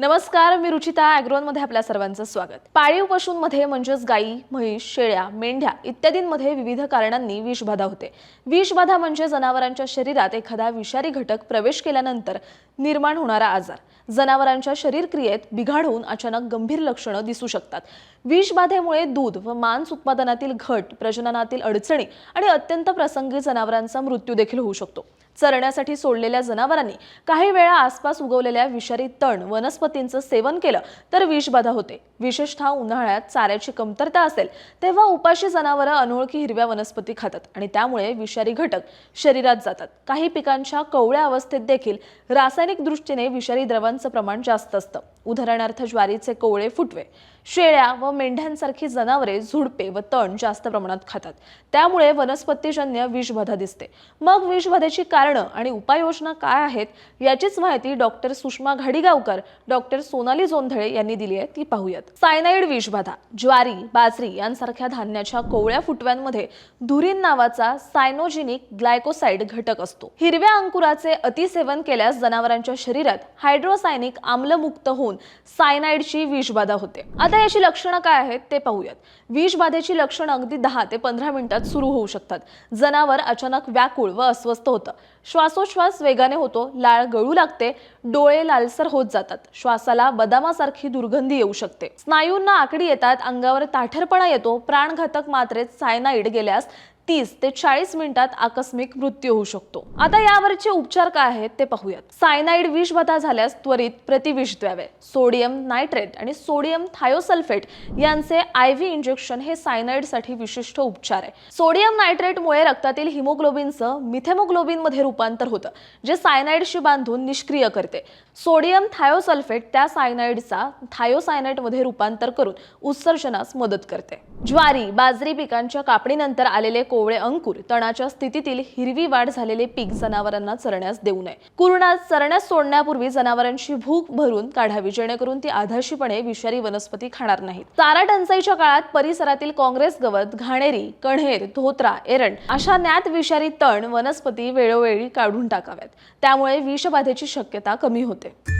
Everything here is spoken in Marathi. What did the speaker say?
नमस्कार मी रुचिता ॲग्रोनमध्ये आपल्या सर्वांचं स्वागत. पाळीव पशूंमध्ये म्हणजेच गायी म्हैस शेळ्या मेंढ्या इत्यादींमध्ये विविध कारणांनी विषबाधा होते. विषबाधा म्हणजे जनावरांच्या शरीरात एखादा विषारी घटक प्रवेश केल्यानंतर निर्माण होणारा आजार. जनावरांच्या शरीर क्रियेत बिघाड होऊन अचानक गंभीर लक्षणं दिसू शकतात. विषबाधेमुळे दूध व मांस उत्पादनातील घट प्रजननातील अडचणी आणि अत्यंत प्रसंगी जनावरांचा मृत्यू देखील होऊ शकतो. चरण्यासाठी सोडलेल्या जनावरांनी काही वेळा आसपास उगवलेल्या विषारी तण वनस्पतींचं सेवन केलं तर विषबाधा होते. विशेषतः उन्हाळ्यात चाऱ्याची कमतरता असेल तेव्हा उपाशी जनावरं अनोळखी हिरव्या वनस्पती खातात आणि त्यामुळे विषारी घटक शरीरात जातात. काही पिकांच्या कवळ्या अवस्थेत देखील रासायनिक दृष्टीने विषारी द्रवांचं प्रमाण जास्त असतं. उदाहरणार्थ ज्वारीचे कोवळे फुटवे शेळ्या व मेंढ्यांसारखी जनावरे झुडपे व तण जास्त प्रमाणात खातात. त्यामुळे वनस्पतीजन्य विषबाधा दिसते. मग विषबाधेची कारणं आणि उपाययोजना काय आहेत याचीच माहिती डॉक्टर सुषमा घाडीगावकर डॉक्टर सोनाली जोंधळे यांनी दिली आहे. ती पाहूयात. सायनाईड विषबाधा ज्वारी बाजरी यांसारख्या धान्याच्या कोवळ्या फुटव्यांमध्ये धुरीन नावाचा सायनोजिनिक ग्लायकोसाइड घटक असतो. हिरव्या अंकुराचे अतिसेवन केल्यास जनावरांच्या शरीरात हायड्रोसायनिक आम्लमुक्त होऊन होऊन सायनाईडची विषबाधा होते. आता याची लक्षणं काय आहेत ते पाहूयात. विषबाधेची लक्षणं अगदी दहा ते पंधरा मिनिटात सुरू होऊ शकतात. जनावर अचानक व्याकुळ व अस्वस्थ होतं. श्वासोश्वास वेगाने होतो लाळ गळू लागते डोळे लालसर होत जातात. श्वासाला बदामासारखी दुर्गंधी येऊ शकते. स्नायूंना आकडी येतात अंगावर ताठरपणा येतो. प्राणघातक मात्रेत सायनाईड गेल्यास तीस ते चाळीस मिनिटात आकस्मिक मृत्यू होऊ शकतो. आता यावरचे उपचार काय आहेत ते पाहूयात. सायनाईड विषबाधा झाल्यास त्वरित प्रतिविष द्यावे. सोडियम नायट्रेट आणि सोडियम थायोसल्फेट यांचे आय व्ही इंजेक्शन हे सायनाईडसाठी विशिष्ट उपचार आहे. सोडियम नायट्रेटमुळे रक्तातील हिमोग्लोबिनचं मिथेमोग्लोबिनमध्ये रूपांतर होतं जे सायनाईडशी बांधून निष्क्रिय करते. सोडियम थायोसल्फेट त्या सायनाईडचा थायोसायनाईडमध्ये रूपांतर करून उत्सर्जनास मदत करते. ज्वारी बाजरी पिकांच्या कापणीनंतर आलेले कोवळे अंकुर तणाच्या स्थितीतील हिरवी वाढ झालेले पीक जनावरांना चरण्यास देऊ नये. कुरणात चरण्यास सोडण्यापूर्वी जनावरांची भूक भरून काढावी जेणेकरून ती आधाशीपणे विषारी वनस्पती खाणार नाहीत. चारा टंचाईच्या काळात परिसरातील काँग्रेस गवत घाणेरी कण्हेर धोत्रा एरण अशा ज्ञात विषारी तण वनस्पती वेळोवेळी काढून टाकाव्यात. त्यामुळे विषबाधेची शक्यता कमी होते.